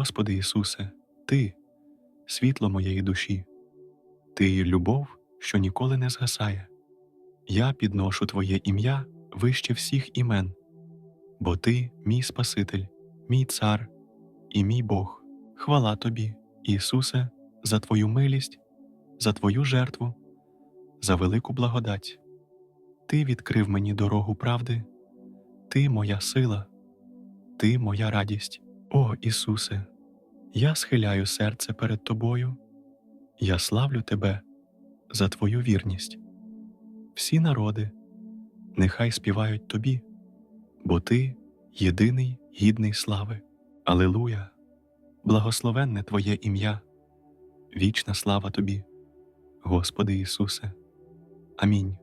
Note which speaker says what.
Speaker 1: Господи Ісусе, Ти світло моєї душі, Ти любов, що ніколи не згасає. Я підношу Твоє ім'я вище всіх імен, бо Ти мій Спаситель, мій Цар і мій Бог. Хвала Тобі, Ісусе, за Твою милість, за Твою жертву, за велику благодать. Ти відкрив мені дорогу правди, Ти моя сила, Ти моя радість. О Ісусе, я схиляю серце перед Тобою, я славлю Тебе за Твою вірність. Всі народи нехай співають Тобі, бо Ти єдиний гідний слави. Алилуя! Благословенне Твоє ім'я, вічна слава Тобі, Господи Ісусе. Амінь.